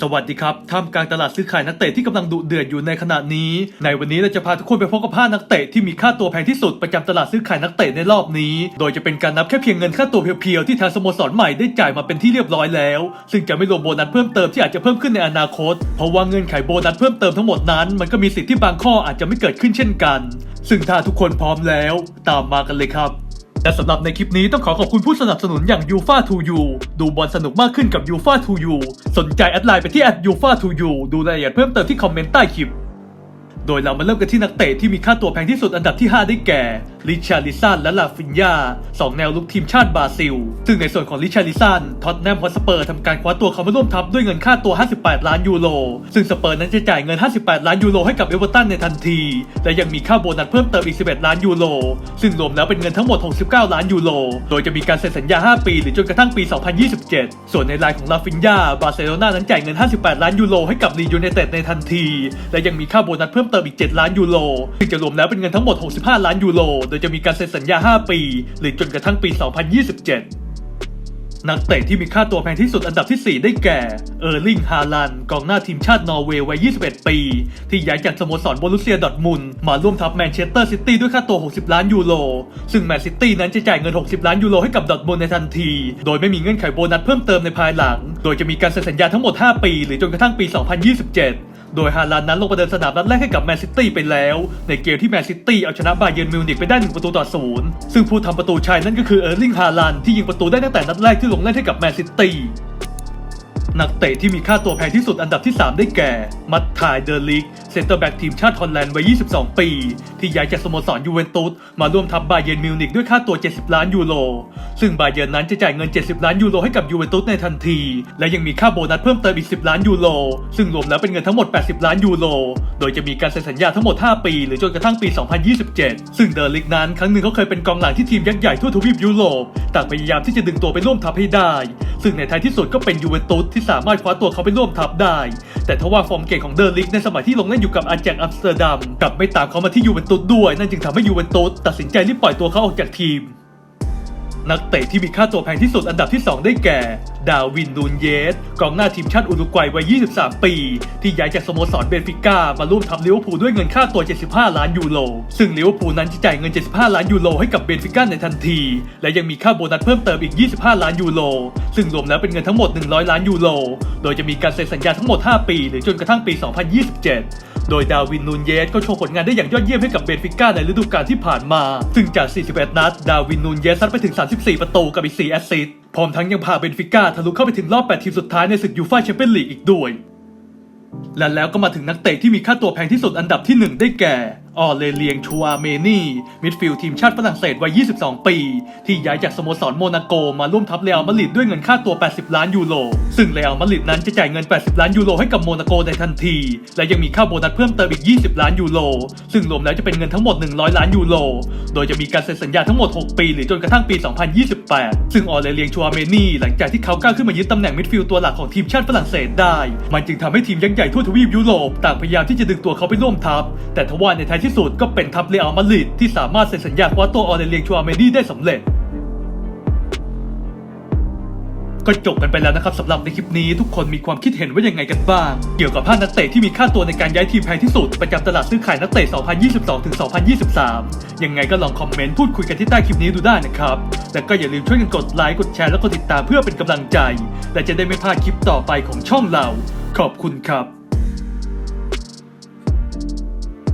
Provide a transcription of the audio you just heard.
สวัสดีครับ ท่ามกลางตลาดซื้อขายนักเตะที่กำลังดุเดือดอยู่ในขณะนี้ ในวันนี้เราจะพาทุกคนไปพบกับห้านักเตะที่มีค่าตัวแพงที่สุดประจำตลาดซื้อขายนักเตะในรอบนี้ โดยจะเป็นการนับแค่เพียงเงินค่าตัวเพียวๆที่ทางสโมสรใหม่ได้จ่ายมาเป็นที่เรียบร้อยแล้ว ซึ่งจะไม่รวมโบนัสเพิ่มเติมที่อาจจะเพิ่มขึ้นในอนาคต เพราะว่าเงินไขโบนัสเพิ่มเติมทั้งหมดนั้น มันก็มีสิทธิ์ที่บางข้ออาจจะไม่เกิดขึ้นเช่นกัน ซึ่งถ้าทุกคนพร้อมแล้ว ตามมากันเลยครับ และสำหรับในคลิปนี้ต้องขอขอบคุณผู้สนับสนุนอย่าง u f a 2 u ดูบอลสนุกมากขึ้นกับ u f a 2 u สนใจแอดไลน์ไปที่ u f a 2 u ดูรายละเอียดเพิ่มเติมที่คอมเมนต์ใต้คลิป โดยเรามาเริ่มกันที่นักเตะที่มีค่าตัวแพงที่สุดอันดับที่ 5 ได้แก่ ริชาริสันและลาฟินยาสองแนวลุกทีมชาติบราซิล ซึ่งในส่วนของริชาริสันท็อตแนมฮอสเปอร์ทำการคว้าตัวเขามาร่วมทัพด้วยเงินค่าตัว 58 ล้านยูโร ซึ่งสเปอร์นั้นจะจ่ายเงิน 58 ล้านยูโรให้กับเอเวอร์ตันในทันที และยังมีค่าโบนัสเพิ่มเติมอีก 11 ล้านยูโร ซึ่งรวมแล้วเป็นเงินทั้งหมด 69 ล้านยูโร โดยจะมีการเซ็นสัญญา 5 ปี หรือจนกระทั่งปี 2027 ส่วนในรายของลาฟินยาบาร์เซโลนานั้นจ่ายเงิน 58 ล้านยูโรให้กับลียูไนเต็ดในทันที และยังมีค่าโบนัสเพิ่มเติมอีก 7 ล้านยูโร ซึ่งจะรวมแล้วเป็นเงินทั้งหมด 65 ล้านยูโรโดยจะมีการเซ็นสัญญา 5 ปี หรือจนกระทั่งปี 2027 นักเตะที่มีค่าตัวแพงที่สุดอันดับที่ 4 ได้แก่ เออร์ลิง ฮาลัน กองหน้าทีมชาตินอร์เวย์วัย 21 ปี ที่ย้ายจากสโมสรโบรุเซียดอทมุนมาร่วมทัพแมนเชสเตอร์ซิตี้ด้วยค่าตัว 60 ล้านยูโร ซึ่งแมนซิตี้นั้นจะจ่ายเงิน 60 ล้านยูโรให้กับดอทมุนในทันที โดยไม่มีเงื่อนไขโบนัสเพิ่มเติมในภายหลัง โดยจะมีการเซ็นสัญญาทั้งหมด 5 ปี หรือจนกระทั่งปี 2027 โดยฮาลันนั้นลงประเดิมสนามนัดแรกให้กับแมนซิตี้ไปแล้ว ในเกมที่แมนซิตี้เอาชนะบาเยิร์นมิวนิกไปได้หนึ่งประตูต่อศูนย์ซึ่งผู้ทำประตูชัยนั่นก็คือเออร์ลิงฮาลันที่ยิงประตูได้ตั้งแต่นัดแรกที่ลงเล่นให้กับแมนซิตี้ นักเตะที่มีค่าตัวแพงที่สุดอันดับที่ 3 ได้แก่ มัตทายเดอร์ลิกเซนเตอร์แบ็กทีมชาติฮอลแลนด์วัย 22 ปี ที่ย้ายจากสโมสรยูเวนตุสมาร่วมทัพบาเยิร์นมิวนิกด้วยค่าตัว 70 ล้านยูโร ซึ่งบาเยิร์นนั้นจะจ่ายเงิน 70 ล้านยูโรให้กับยูเวนตุสในทันที และยังมีค่าโบนัสเพิ่มเติมอีก 10 ล้านยูโร ซึ่งรวมแล้วเป็นเงินทั้งหมด 80 ล้านยูโร โดยจะมีการเซ็นสัญญาทั้งหมด 5 ปี หรือจนกระทั่งปี 2027 ซึ่งเดอร์ลิกนั้นครั้งหนึ่งเขาเคยเป็นกองหลังที่ทีมยักษ์ใหญ่ทั่วทวีปยุโรปต่างพยายามที่จะดึงตัวไปร่วมทัพให้ได้ ซึ่งในท้ายที่สุดก็เป็นยูเวนตุสที่สามารถคว้าตัวเขาไปร่วมทัพได้ แต่ทว่าฟอร์มเก่งของเดอร์ลิกในสมัยที่ลงเล่นอยู่กับอาแจกอัมสเตอร์ดัมกลับไม่ตามเขามาที่ยูเวนตุสด้วย นั่นจึงทำให้ยูเวนตุสตัดสินใจรีบปล่อยตัวเขาออกจากทีม นักเตะที่มีค่าตัวแพงที่สุดอันดับที่ 2 ได้แก่ ดาวินนูนเยส กองหน้าทีมชาติอุรุกวัยวัย 23 ปี ที่ย้ายจากสโมสรเบนฟิก้ามาร่วมทัพลิเวอร์พูลด้วยเงินค่าตัว 75 ล้านยูโร ซึ่งลิเวอร์พูลนั้นจะจ่ายเงิน 75 ล้านยูโรให้กับเบนฟิก้าในทันที และยังมีค่าโบนัสเพิ่มเติมอีก 25 ล้านยูโร ซึ่งรวมแล้วเป็นเงินทั้งหมด 100 ล้านยูโร โดยจะมีการเซ็นสัญญาทั้งหมด 5 ปี หรือจนกระทั่งปี 2027 โดยดาวินนูนเยสก็โชว์ผลงานได้อย่างยอดเยี่ยมให้กับเบนฟิก้าในฤดูกาลที่ผ่านมา ซึ่งจาก 41 นัด ดาวินนูนเยสซัดไปถึง 34 ประตูกับอีก 4 แอสซิสต์ พร้อมทั้งยังพาเบนฟิก้าทะลุเข้าไปถึงรอบ 8 ทีมสุดท้ายในศึกยูฟ่าแชมเปี้ยนลีกอีกด้วย และแล้วก็มาถึงนักเตะที่มีค่าตัวแพงที่สุดอันดับที่ 1 ได้แก่ ออเลเลียงชัวเมนี่ มิดฟิลด์ทีมชาติฝรั่งเศสวัย 22 ปี ที่ย้ายจากสโมสรโมนาโกมาร่วมทัพเรอัลมาดริดด้วยเงินค่าตัว 80 ล้านยูโร ซึ่งเรอัลมาดริดนั้นจะจ่ายเงิน 80 ล้านยูโรให้กับโมนาโกในทันที และยังมีค่าโบนัสเพิ่มเติมอีก 20 ล้านยูโร ซึ่งรวมแล้วจะเป็นเงินทั้งหมด 100 ล้านยูโร โดยจะมีการเซ็นสัญญาทั้งหมด 6 ปี หรือจนกระทั่งปี 2028 ซึ่งออเลเลียงชัวเมนี่หลังจากที่เขาก้าวขึ้นมายึดตำแหน่งมิดฟิลด์ตัวหลักของทีมชาติฝรั่งเศสได้ มันจึงทำให้ทีมยักษ์ใหญ่ทั่วทวีปยุโรปต่างพยายามที่จะดึงตัวเขาไปร่วมทัพ แต่ทว่าในท้ายที่สุดก็เป็นทัพเรอัลมาดริดที่สามารถเซ็นสัญญาคว้าตัวออเรเลียงชัวเมนี่ได้สำเร็จ ก็จบกันไปแล้วนะครับสำหรับในคลิปนี้ทุกคนมีความคิดเห็นว่ายังไงกันบ้าง เกี่ยวกับห้านักเตะที่มีค่าตัวในการย้ายทีมแพงที่สุด ประจำตลาดซื้อขายนักเตะ 2022ถึง2023 ยังไงก็ลองคอมเมนต์พูดคุยกันที่ใต้คลิปนี้ดูได้นะครับและก็อย่าลืมช่วยกันกดไลค์กดแชร์และกดติดตามเพื่อเป็นกำลังใจ และจะได้ไม่พลาดคลิปต่อไปของช่องเรา ขอบคุณครับ